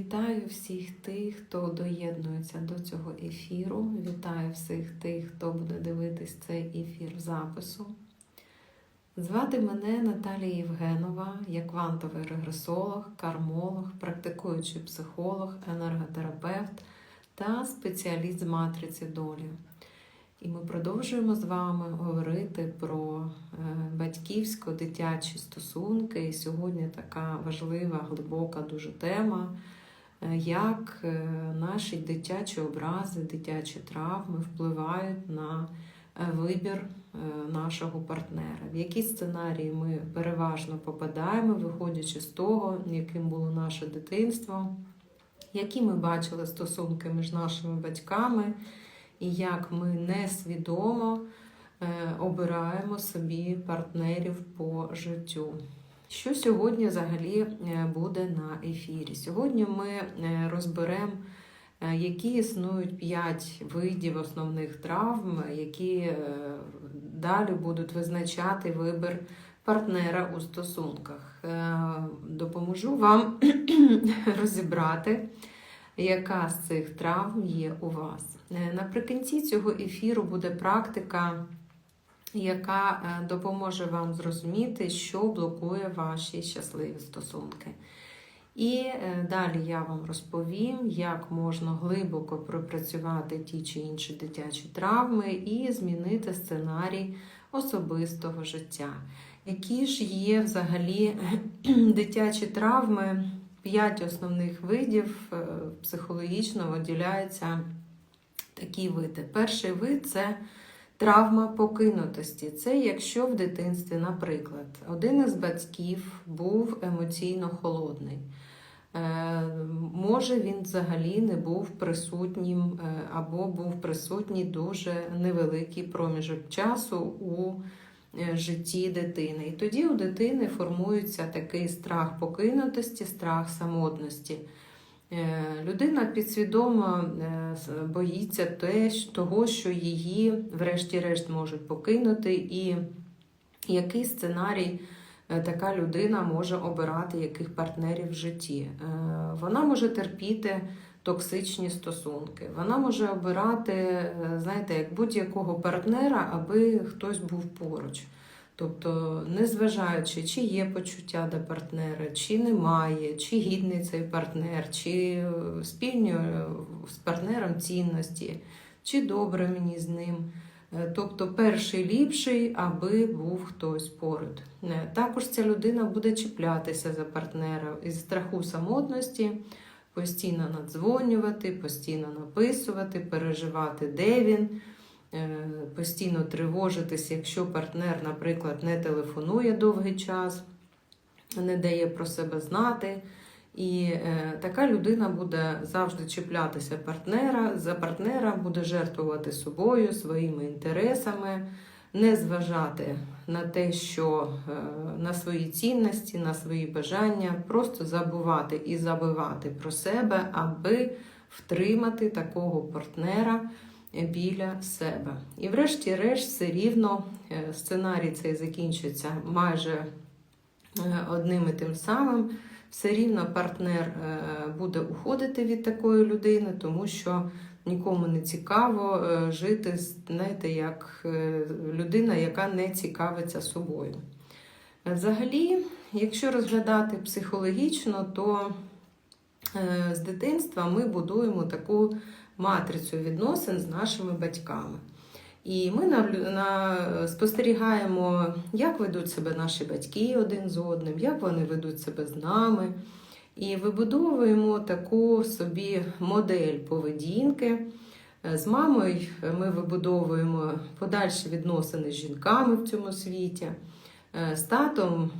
Вітаю всіх тих, хто доєднується до цього ефіру. Вітаю всіх тих, хто буде дивитись цей ефір запису. Звати мене Наталія Євгенова, я квантовий регресолог, кармолог, практикуючий психолог, енерготерапевт та спеціаліст з матриці долі. І ми продовжуємо з вами говорити про е, батьківсько-дитячі стосунки. І сьогодні така важлива, глибока дуже тема, як е, наші дитячі образи, дитячі травми впливають на е, вибір е, нашого партнера. В які сценарії ми переважно попадаємо, виходячи з того, яким було наше дитинство, які ми бачили стосунки між нашими батьками і як ми несвідомо е, обираємо собі партнерів по життю. Що сьогодні взагалі е, буде на ефірі? Сьогодні ми е, розберемо, е, які існують п'ять видів основних травм, які далі будуть визначати вибір партнера у стосунках. Допоможу вам розібрати яка з цих травм є у вас. Наприкінці цього ефіру буде практика, яка е, допоможе вам зрозуміти, що блокує ваші щасливі стосунки. І е, далі я вам розповім, як можна глибоко пропрацювати ті чи інші дитячі травми і змінити сценарій особистого життя. Які ж є взагалі дитячі травми? П'ять основних видів е, психологічно виділяються такі види. Перший вид це травма покинутості. Це якщо в дитинстві, наприклад, один із батьків був емоційно холодний. Е, Може, він взагалі не був присутнім е, або був присутній дуже невеликий проміжок часу у е, житті дитини. І тоді у дитини формується такий страх покинутості, страх самотності. Е, Людина підсвідомо е, боїться того, що її, врешті-решт, можуть покинути, і який сценарій е, така людина може обирати, яких партнерів в житті. Вона може терпіти токсичні стосунки. Вона може обирати, знаєте, як будь-якого партнера, аби хтось був поруч. Тобто, незважаючи, чи є почуття до партнера, чи немає, чи гідний цей партнер, чи е, спільні е, з партнером цінності, чи добре мені з ним. Е, Тобто перший ліпший, аби був хтось поруч. Також ця людина буде чіплятися за партнера із страху самотності, постійно надзвонювати, постійно написувати, переживати, де він, постійно тривожитись, якщо партнер, наприклад, не телефонує довгий час, не дає про себе знати. І е, така людина буде завжди чіплятися партнера, за партнера, буде жертвувати собою, своїми інтересами, не зважати на те, що е, на свої цінності, на свої бажання, просто забувати і забивати про себе, аби втримати такого партнера біля себе. І врешті-решт, все рівно е, сценарій цей закінчиться майже е, одним і тим самим все рівно партнер е, буде уходити від такої людини, тому що нікому не цікаво жити, знаєте, як людина, яка не цікавиться собою. Взагалі, якщо розглядати психологічно, то з дитинства ми будуємо таку матрицю відносин з нашими батьками. І ми навлю- на, спостерігаємо, як ведуть себе наші батьки один з одним, як вони ведуть себе з нами. І вибудовуємо таку собі модель поведінки. З мамою ми вибудовуємо подальші відносини з жінками в цьому світі. Е, З татом,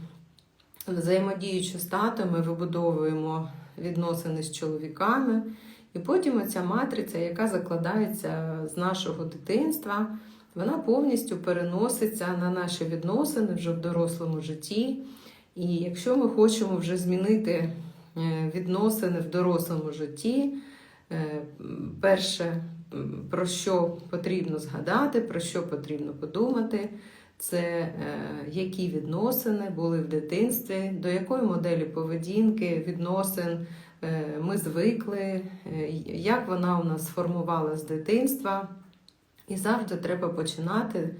взаємодіючи з татом, ми вибудовуємо відносини з чоловіками. І потім оця матриця, яка закладається з нашого дитинства, вона повністю переноситься на наші відносини вже в дорослому житті. І якщо ми хочемо вже змінити е, відносини в дорослому житті, е, перше, про що потрібно згадати, про що потрібно подумати, це е, які відносини були в дитинстві, до якої моделі поведінки, відносин ми звикли, е, як вона у нас сформувала з дитинства. І завжди треба починати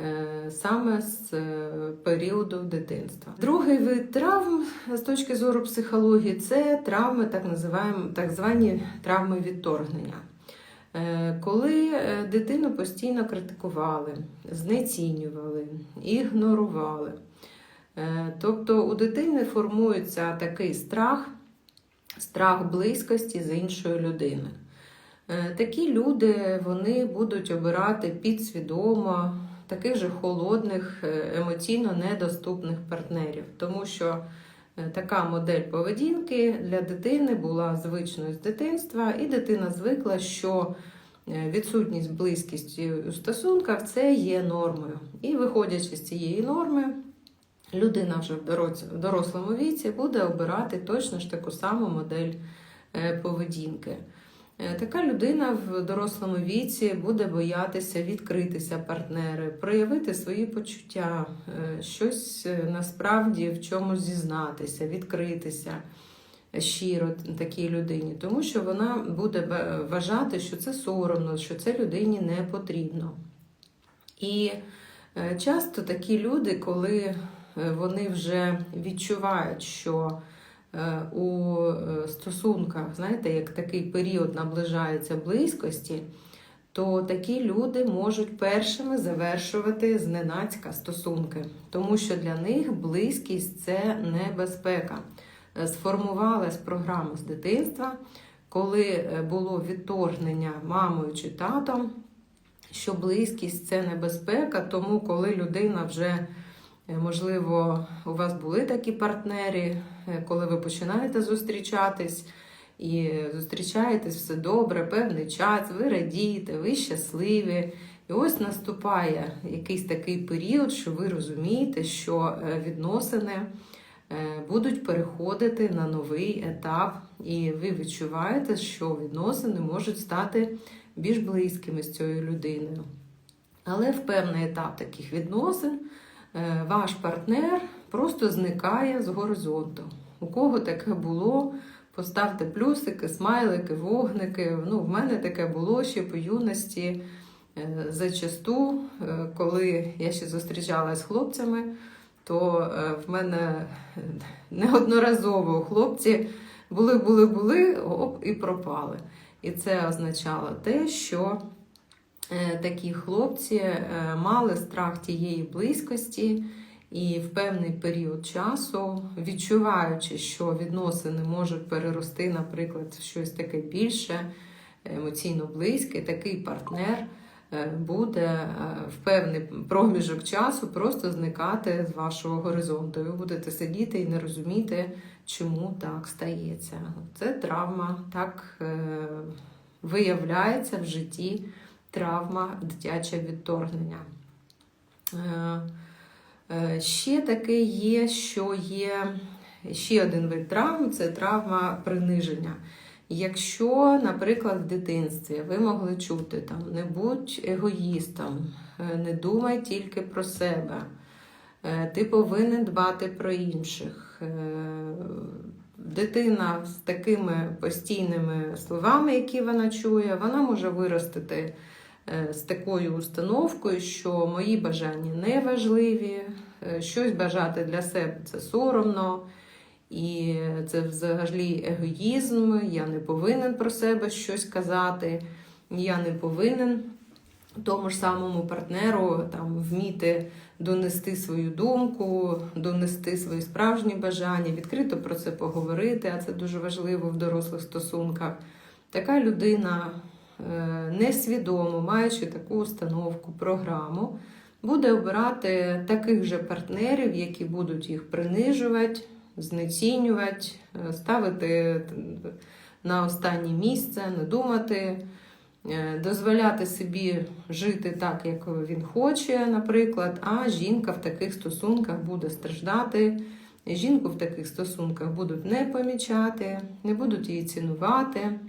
е, саме з е, періоду дитинства. Другий вид травм з точки зору психології це травми, так називаємо так звані травми відторгнення. Е, Коли е, дитину постійно критикували, знецінювали, ігнорували. Е, Тобто у дитини формується такий страх, страх близькості з іншою людиною. Е, Такі люди вони будуть обирати підсвідомо таких же холодних, е, емоційно недоступних партнерів, тому що е, така модель поведінки для дитини була звичною з дитинства, і дитина звикла, що відсутність близькості у стосунках це є нормою. І виходячи з цієї норми, людина вже в дорослому віці буде обирати точно ж таку саму модель е, поведінки. Е, Така людина в дорослому віці буде боятися відкритися партнери, проявити свої почуття, е, щось насправді в чомусь зізнатися, відкритися щиро такій людині, тому що вона буде вважати, що це соромно, що це людині не потрібно. І часто такі люди, коли вони вже відчувають, що е, у е, стосунках, знаєте, як такий період наближається близькості, то такі люди можуть першими завершувати зненацька стосунки, тому що для них близькість це небезпека. Е, Сформувалась програма з дитинства, коли е, було відторгнення мамою чи татом, що близькість це небезпека, тому коли людина вже Е, Можливо, у вас були такі партнери, е, коли ви починаєте зустрічатись і зустрічаєтесь все добре, певний час, ви радієте, ви щасливі. І ось наступає якийсь такий період, що ви розумієте, що е, відносини е, будуть переходити на новий етап, і ви відчуваєте, що відносини можуть стати більш близькими з цією людиною. Але в певний етап таких відносин е, ваш партнер просто зникає з горизонту. У кого таке було, поставте плюсики, смайлики, вогники. Ну, в мене таке було ще по юності. Е, Зачасту, е, коли я ще зустрічалася з хлопцями, то е, в мене неодноразово хлопці були, були, були, оп, і пропали. І це означало те, що е, такі хлопці е, мали страх тієї близькості, і в певний період часу, відчуваючи, що відносини можуть перерости, наприклад, в щось таке більше, емоційно близьке, такий партнер е, буде е, в певний проміжок часу просто зникати з вашого горизонту. Ви будете сидіти і не розуміти, чому так стається. Це травма, так е, виявляється в житті травма дитяче відторгнення. Е, е, Ще таке є, що є ще один вид травм це травма приниження. Якщо, наприклад, в дитинстві ви могли чути там не будь егоїстом, е, не думай тільки про себе, ти повинен дбати про інших. Дитина з такими постійними словами, які вона чує, вона може виростити з такою установкою, що мої бажання не важливі, е, щось бажати для себе це соромно. І це взагалі егоїзм, я не повинен про себе щось казати, я не повинен тому ж самому партнеру там, вміти донести свою думку, донести свої справжні бажання, відкрито про це поговорити, а це дуже важливо в дорослих стосунках. Така людина, е, несвідомо маючи таку установку, програму, буде обирати таких же партнерів, які будуть їх принижувати знецінювати, е, ставити на останнє місце, не думати, е, дозволяти собі жити так, як він хоче, наприклад, а жінка в таких стосунках буде страждати. Жінку в таких стосунках будуть не помічати, не будуть її цінувати,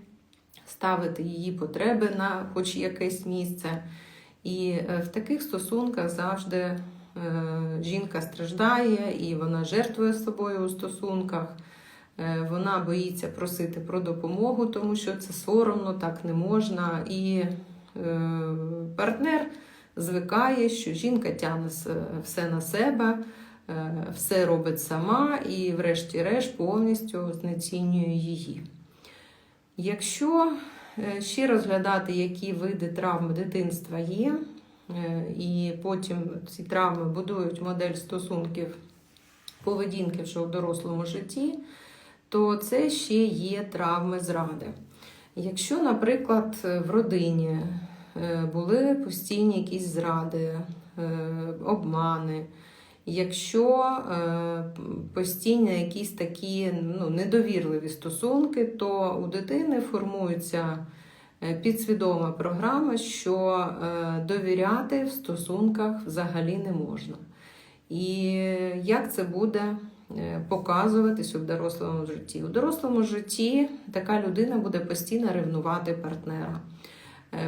ставити її потреби на хоч якесь місце. І е, в таких стосунках завжди е, жінка страждає і вона жертвує собою у стосунках. Е, Вона боїться просити про допомогу, тому що це соромно, так не можна. І партнер звикає, що жінка тягне все на себе, все робить сама і, врешті-решт, повністю знецінює її. Якщо е, ще розглядати, які види травм дитинства є, е, і потім ці травми будують модель стосунків поведінки вже в дорослому житті, то це ще є травми зради. Якщо, наприклад, в родині е, були постійні якісь зради, обмани, якщо е, постійно якісь такі ну, недовірливі стосунки, то у дитини формується е, підсвідома програма, що е, довіряти в стосунках взагалі не можна. І як це буде показуватись у дорослому житті? У дорослому житті така людина буде постійно ревнувати партнера,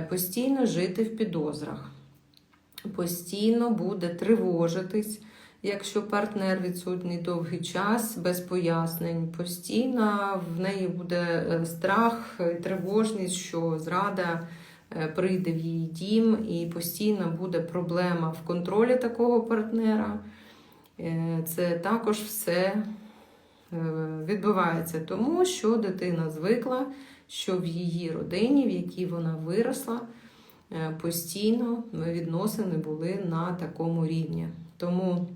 постійно жити в підозрах, постійно буде тривожитись, якщо партнер відсутній довгий час без пояснень. Постійно в неї буде е, страх і тривожність, що зрада е, прийде в її дім, і постійно буде проблема в контролі такого партнера. Е, Це також все е, відбувається тому, що дитина звикла, що в її родині, в якій вона виросла, е, постійно відносини були на такому рівні. Тому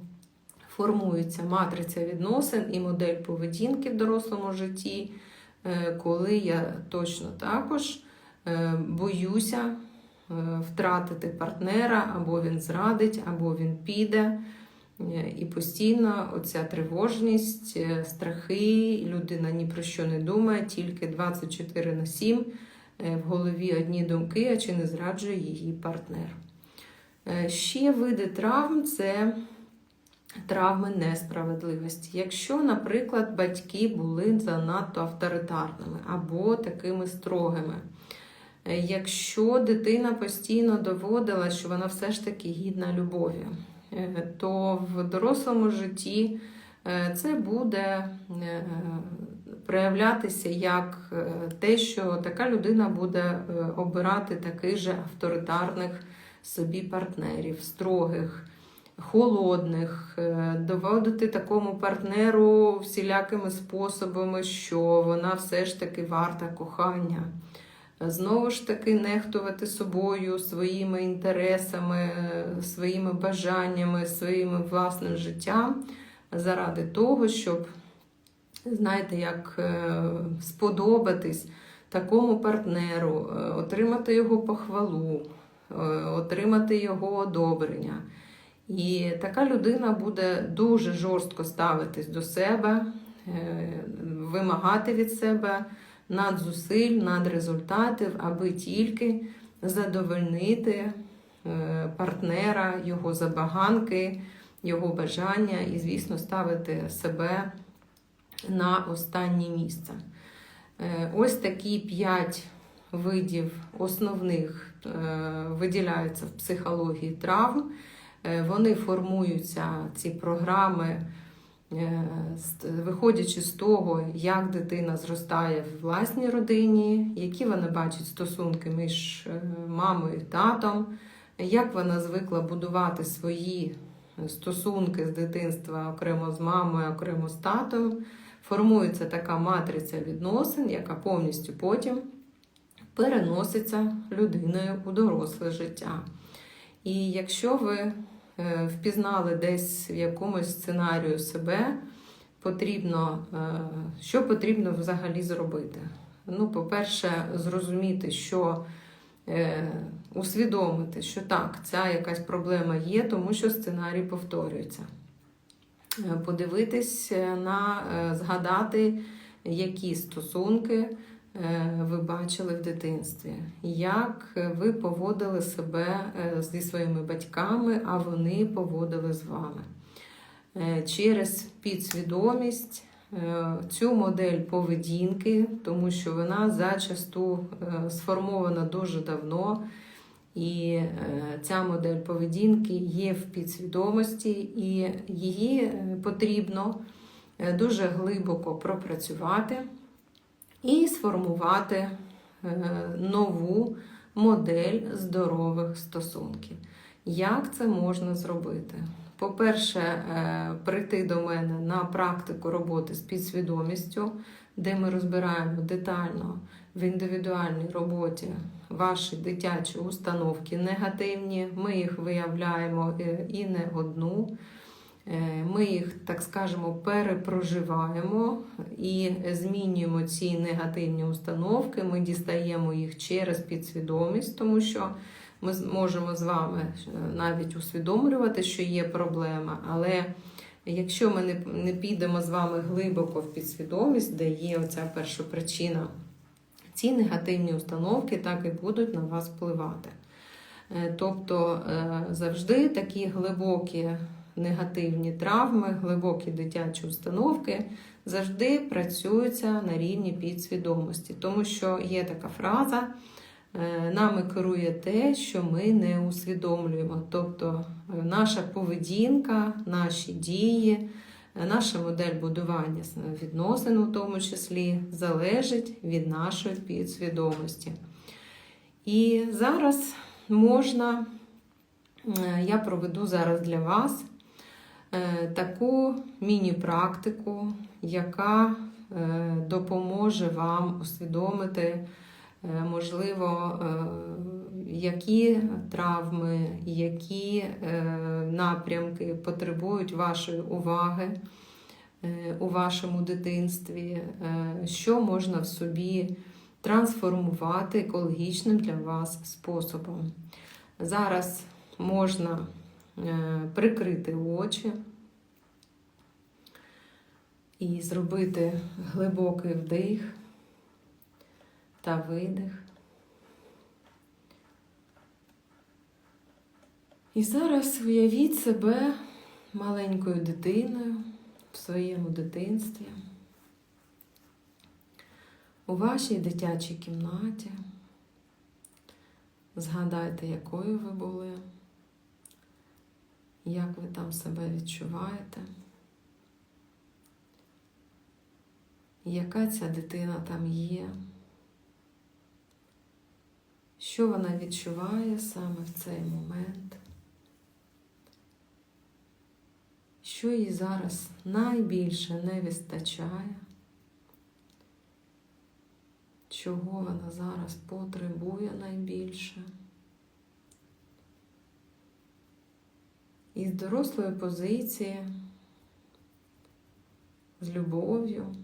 формується матриця відносин і модель поведінки в дорослому житті, е, коли я точно також е, боюся е, втратити партнера, або він зрадить, або він піде. І постійно оця тривожність, страхи, людина ні про що не думає, тільки 24 на 7 е, в голові одні думки, а чи не зраджує її партнер. Ще види травм це травми несправедливості. Якщо, наприклад, батьки були занадто авторитарними або такими строгими. Е, Якщо дитина постійно доводила, що вона все ж таки гідна любові, е, то в дорослому житті е, це буде проявлятися як те, що така людина буде обирати таких же авторитарних собі партнерів, строгих, холодних, е, доводити такому партнеру всілякими способами, що вона все ж таки варта кохання. Знову ж таки, нехтувати собою, своїми інтересами, своїми бажаннями, своїм власним життям заради того, щоб, знаєте, як е, сподобатись такому партнеру, е, отримати його похвалу, отримати його одобрення. І така людина буде дуже жорстко ставитись до себе, е, вимагати від себе надзусиль, надрезультатів, аби тільки задовольнити е, партнера, його забаганки, його бажання і, звісно, ставити себе на останнє місце. Е, Ось такі п'ять видів основних виділяються в психології травм. Е, Вони формуються, ці програми, е, виходячи з того, як дитина зростає в власній родині, які вона бачить стосунки між е, мамою і татом, як вона звикла будувати свої стосунки з дитинства окремо з мамою, окремо з татом. Формується така матриця відносин, яка повністю потім переноситься людиною у доросле життя. І якщо ви впізнали десь в якомусь сценарію себе, потрібно, е, що потрібно взагалі зробити? Ну, по-перше, зрозуміти, що е, усвідомити, що так, ця якась проблема є, тому що сценарій повторюється. Е, Подивитись е, на е, згадати, які стосунки е, ви бачили в дитинстві, як ви поводили себе е, зі своїми батьками, а вони поводили з вами. Е, Через підсвідомість е, цю модель поведінки, тому що вона зачасту е, сформована дуже давно. І е, ця модель поведінки є в підсвідомості, і її е, потрібно е, дуже глибоко пропрацювати і сформувати е, нову модель здорових стосунків. Як це можна зробити? По-перше, е, прийти до мене на практику роботи з підсвідомістю, де ми розбираємо детально в індивідуальній роботі ваші дитячі установки негативні. Ми їх виявляємо е, і не одну. Е, Ми їх, так скажемо, перепроживаємо і змінюємо ці негативні установки. Ми дістаємо їх через підсвідомість, тому що ми можемо з вами е, навіть усвідомлювати, що є проблема, але якщо ми не, не підемо з вами глибоко в підсвідомість, де є оця перша причина, ці негативні установки так і будуть на вас впливати. Е, Тобто завжди такі глибокі негативні травми, глибокі дитячі установки завжди працюються на рівні підсвідомості, тому що є така фраза. Е, Нами керує те, що ми не усвідомлюємо. Тобто е, наша поведінка, наші дії, е, наша модель будування відносин, у тому числі, залежить від нашої підсвідомості. І зараз можна, я проведу зараз для вас таку міні-практику, яка е, допоможе вам усвідомити. Е, Можливо, е, які травми, які е, напрямки потребують вашої уваги е, у вашому дитинстві, е, що можна в собі трансформувати екологічним для вас способом. Зараз можна е, прикрити очі і зробити глибокий вдих та видих. І зараз уявіть себе маленькою дитиною в своєму дитинстві, у вашій дитячій кімнаті. Згадайте, якою ви були, як ви там себе відчуваєте, яка ця дитина там є. Що вона відчуває саме в цей момент? Що їй зараз найбільше не вистачає? Чого вона зараз потребує найбільше? І з дорослої позиції, з любов'ю.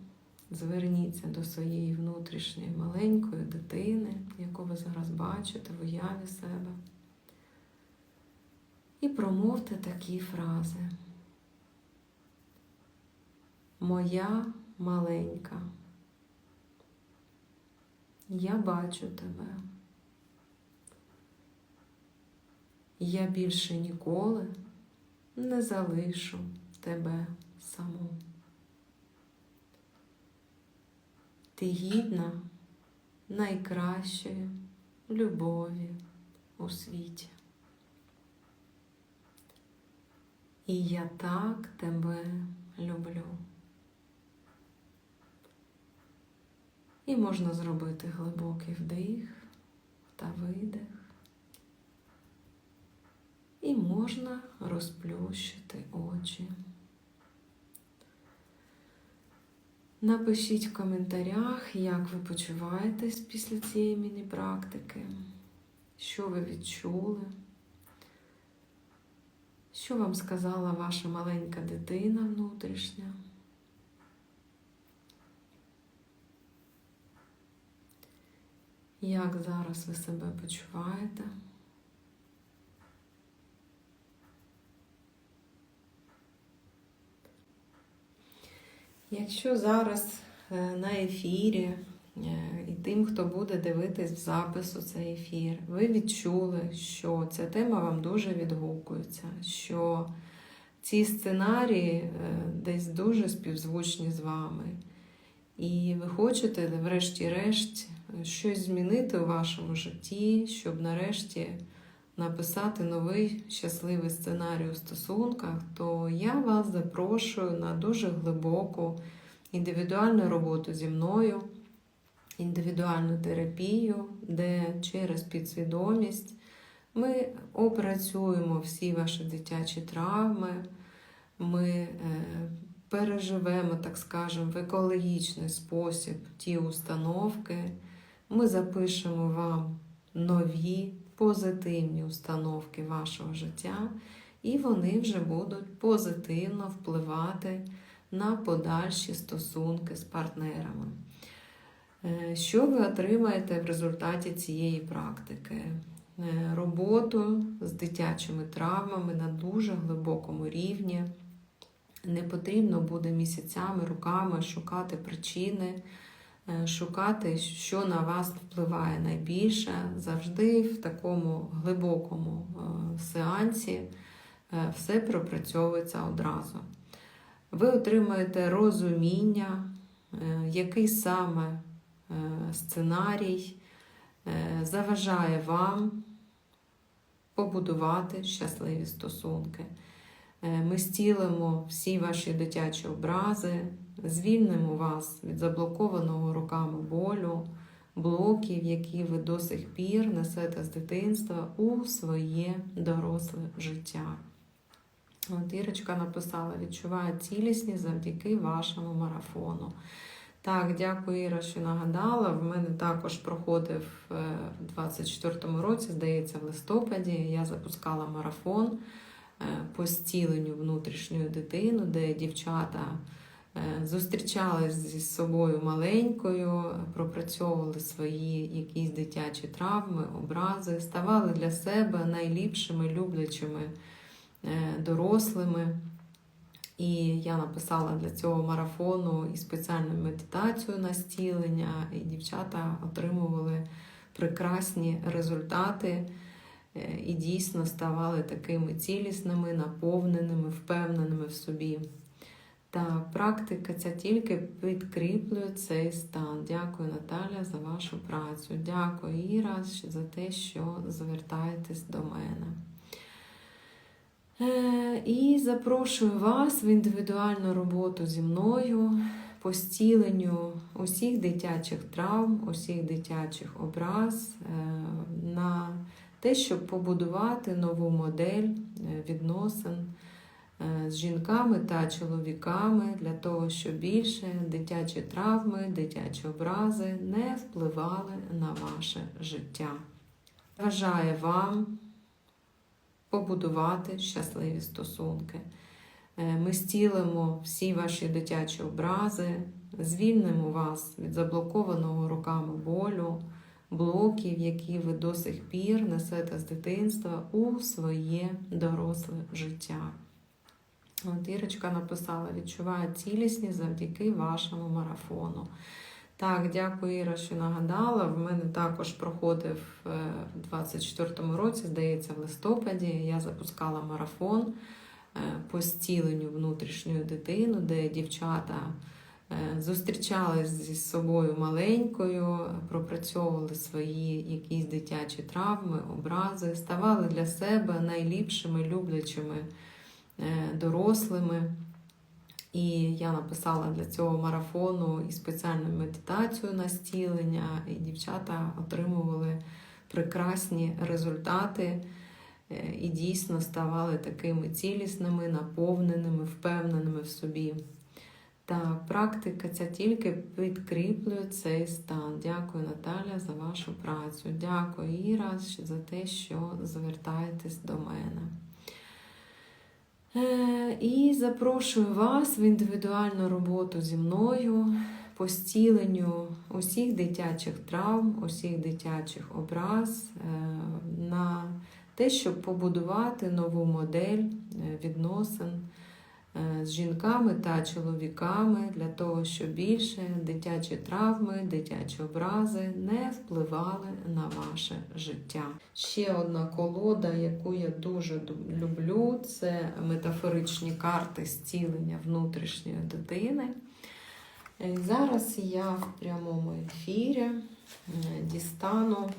Зверніться до своєї внутрішньої маленької дитини, яку ви зараз бачите в уяві себе. І промовте такі фрази. Моя маленька. Я бачу тебе. Я більше ніколи не залишу тебе саму. Ти гідна найкращої любові у світі. І я так тебе люблю. І можна зробити глибокий вдих та видих. І можна розплющити очі. Напишіть в коментарях, як ви почуваєтесь після цієї міні-практики, що ви відчули, що вам сказала ваша маленька дитина внутрішня. Як зараз ви себе почуваєте? Якщо зараз е, на ефірі е, і тим, хто буде дивитись в запису цей ефір, ви відчули, що ця тема вам дуже відгукується, що ці сценарії е, десь дуже співзвучні з вами. І ви хочете, врешті-решт, щось змінити у вашому житті, щоб нарешті написати новий щасливий сценарій у стосунках, то я вас запрошую на дуже глибоку індивідуальну роботу зі мною, індивідуальну терапію, де через підсвідомість ми опрацюємо всі ваші дитячі травми, ми е, переживемо, так скажемо, в екологічний спосіб ті установки. Ми запишемо вам нові позитивні установки вашого життя, і вони вже будуть позитивно впливати на подальші стосунки з партнерами. Е, Що ви отримаєте в результаті цієї практики? Е, Роботу з дитячими травмами на дуже глибокому рівні. Не потрібно буде місяцями, руками шукати причини, шукати, що на вас впливає найбільше. Завжди в такому глибокому е, сеансі е, все пропрацьовується одразу. Ви отримаєте розуміння, е, який саме е, сценарій е, заважає вам побудувати щасливі стосунки. Е, Ми стілимо всі ваші дитячі образи, звільнимо вас від заблокованого руками болю, блоків, які ви до сих пір несете з дитинства у своє доросле життя. От Ірочка написала: відчуваю цілісність завдяки вашому марафону. Так, дякую, Іра, що нагадала. В мене також проходив е, в 24-му році, здається, в листопаді. Я запускала марафон е, по зціленню внутрішньої дитини, де дівчата е, зустрічались зі собою маленькою, пропрацьовували свої якісь дитячі травми, образи, ставали для себе найліпшими, люблячими е, дорослими. І я написала для цього марафону і спеціальну медитацію на стілення, і дівчата отримували прекрасні результати е, і дійсно ставали такими цілісними, наповненими, впевненими в собі. Та практика ця тільки підкріплює цей стан. Дякую, Наталя, за вашу працю. Дякую, Іра, за те, що звертаєтесь до мене. Е, І запрошую вас в індивідуальну роботу зі мною по стіленню усіх дитячих травм, усіх дитячих образ, е, на те, щоб побудувати нову модель е, відносин е, з жінками та чоловіками для того, щоб більше дитячі травми, дитячі образи не впливали на ваше життя. Бажаю вам побудувати щасливі стосунки. Е, Ми стілимо всі ваші дитячі образи, звільнимо вас від заблокованого руками болю, блоків, які ви до сих пір несете з дитинства у своє доросле життя. От Ірочка написала: відчуваю цілісність завдяки вашому марафону. Так, дякую, Іра, що нагадала. В мене також проходив е, в 24-му році, здається, в листопаді. Я запускала марафон е, по зціленню внутрішньої дитини, де дівчата е, зустрічались зі собою маленькою, пропрацьовували свої якісь дитячі травми, образи, ставали для себе найліпшими, люблячими дорослими. І я написала для цього марафону і спеціальну медитацію на стілення, і дівчата отримували прекрасні результати е, і дійсно ставали такими цілісними, наповненими, впевненими в собі. Та практика ця тільки підкріплює цей стан. Дякую, Наталя, за вашу працю. Дякую, Іра, за те, що звертаєтесь до мене. Е, І запрошую вас в індивідуальну роботу зі мною по стіленню усіх дитячих травм, усіх дитячих образ, е, на те, щоб побудувати нову модель е, відносин з жінками та чоловіками для того, щоб більше дитячі травми, дитячі образи не впливали на ваше життя. Ще одна колода, яку я дуже люблю, це метафоричні карти зцілення внутрішньої дитини. Е, Зараз я в прямому ефірі е, дістану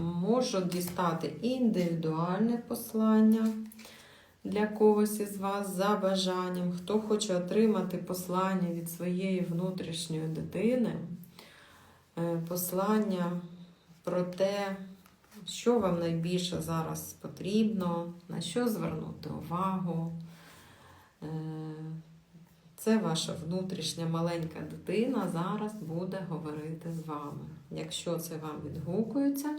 можу дістати індивідуальне послання для когось із вас за бажанням. Хто хоче отримати послання від своєї внутрішньої дитини, е, послання про те, що вам найбільше зараз потрібно, на що звернути увагу. Е, Це ваша внутрішня маленька дитина зараз буде говорити з вами. Якщо це вам відгукується,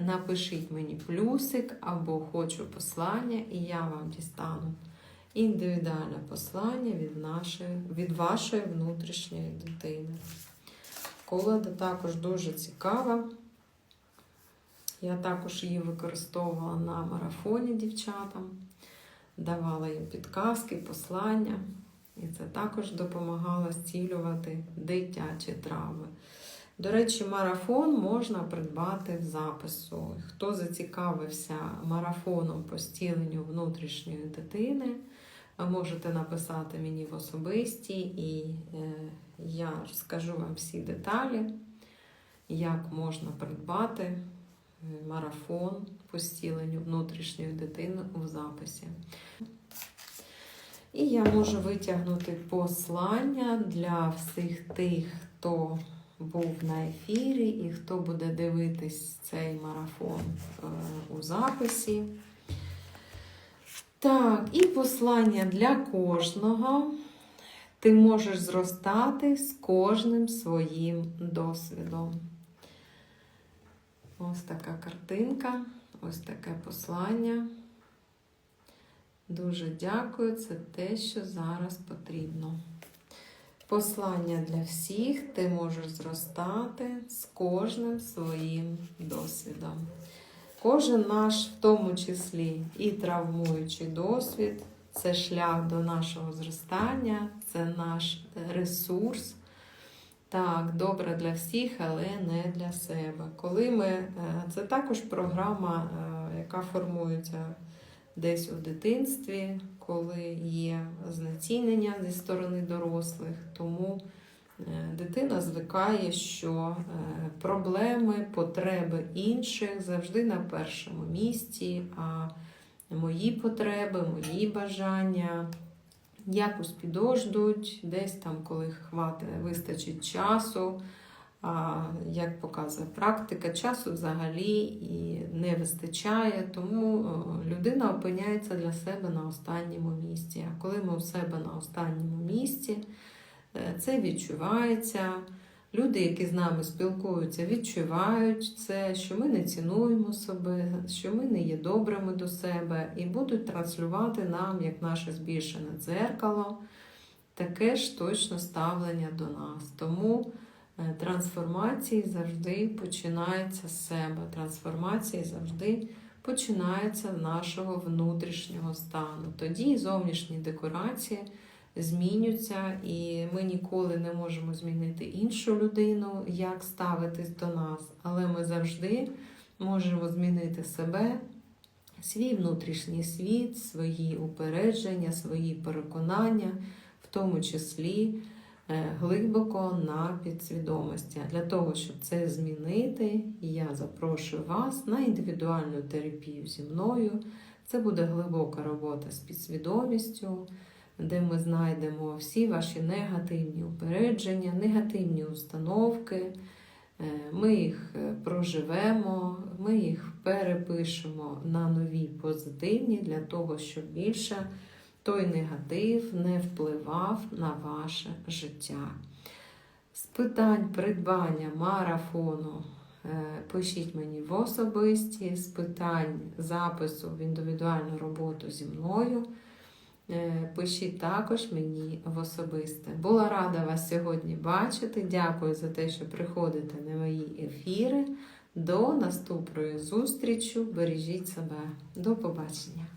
напишіть мені плюсик або хочу послання, і я вам дістану індивідуальне послання від, нашої, від вашої внутрішньої дитини. Колода також дуже цікава. Я також її використовувала на марафоні дівчатам, давала їм підказки, послання. І це також допомагало зцілювати дитячі травми. До речі, марафон можна придбати в запису. Хто зацікавився марафоном по стіленню внутрішньої дитини, можете написати мені в особисті, і е, я скажу вам всі деталі, як можна придбати е, марафон по стіленню внутрішньої дитини у записі. І я можу витягнути послання для всіх тих, хто був на ефірі і хто буде дивитись цей марафон е, у записі. Так, і послання для кожного. Ти можеш зростати з кожним своїм досвідом. Ось така картинка, ось таке послання. Дуже дякую, це те, що зараз потрібно. Послання для всіх, ти можеш зростати з кожним своїм досвідом. Кожен наш, в тому числі і травмуючий досвід, це шлях до нашого зростання, це наш ресурс. Так, добре для всіх, але не для себе. Коли ми, е, Це також програма, е, яка формується десь у дитинстві, коли є знецінення зі сторони дорослих. Тому е, дитина звикає, що проблеми, потреби інших завжди на першому місці, а мої потреби, мої бажання якось підождуть, десь там, коли хватить, вистачить часу. Як показує практика, часу взагалі і не вистачає, тому людина опиняється для себе на останньому місці. А коли ми у себе на останньому місці, е, це відчувається. Люди, які з нами спілкуються, відчувають це, що ми не цінуємо себе, що ми не є добрими до себе, і будуть транслювати нам, як наше збільшене дзеркало, таке ж точно ставлення до нас. Тому е, трансформації завжди починаються з себе. Трансформації завжди починаються з нашого внутрішнього стану. Тоді зовнішні декорації змінюються, і ми ніколи не можемо змінити іншу людину, як ставитись до нас. Але ми завжди можемо змінити себе, свій внутрішній світ, свої упередження, свої переконання, в тому числі. Е, Глибоко на підсвідомості. А для того, щоб це змінити, я запрошую вас на індивідуальну терапію зі мною. Це буде глибока робота з підсвідомістю де ми знайдемо всі ваші негативні упередження, негативні установки. Е, ми їх е, проживемо, ми їх перепишемо на нові позитивні для того, щоб більше той негатив не впливав на ваше життя. З питань придбання марафону е, пишіть мені в особисті, з питань запису в індивідуальну роботу зі мною. Е, пишіть також мені в особисте. Була рада вас сьогодні бачити. Дякую за те, що приходите на мої ефіри. До наступної зустрічі. Бережіть себе. До побачення!